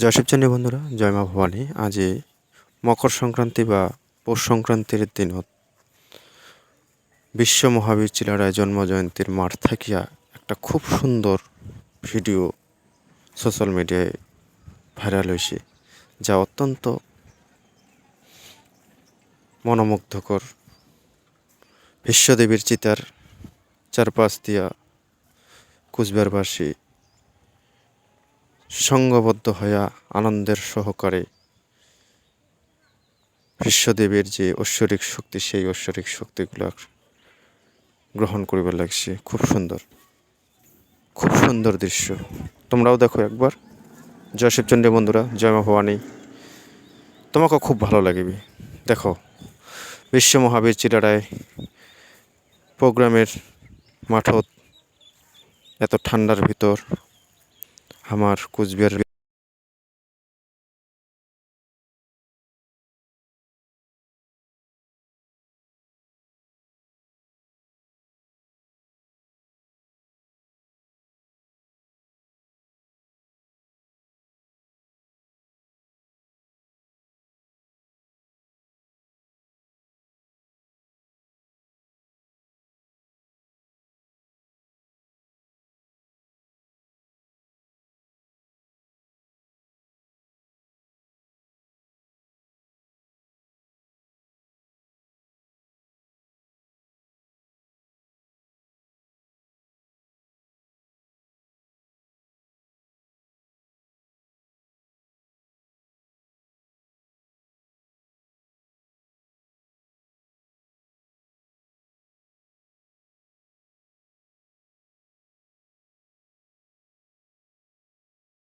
জয় শিবচন্ডী বন্ধুরা, জয় মা ভবানী। আজি মকর সংক্রান্তি বা পৌষ সংক্রান্তির দিনত বিশ্ব মহাবীর চিলারায় জন্ম জয়ন্তীর মাঠ থাকিয়া একটা খুব সুন্দর ভিডিও সোশ্যাল মিডিয়ায় ভাইরাল হয়েছে যা অত্যন্ত মনোমুগ্ধকর। বিশ্বদেবীর চিতার চারপাশ দিয়া কুচবিহারবাসী সঙ্গবদ্ধ হইয়া আনন্দের সহকারে বিশ্বদেবের যে ঐশ্বরিক শক্তি, সেই ঐশ্বরিক শক্তিগুলো গ্রহণ করিবার লাগছে। খুব সুন্দর। খুব সুন্দর দৃশ্য। তোমরাও দেখো একবার। জয় শিবচন্ডী বন্ধুরা, জয় ভবানী। তোমাকে খুব ভালো লাগবে। দেখো বিশ্ব মহাবীর চিরারায় প্রোগ্রামের মাঠত এত ঠান্ডার ভিতর আমার কুচবিহার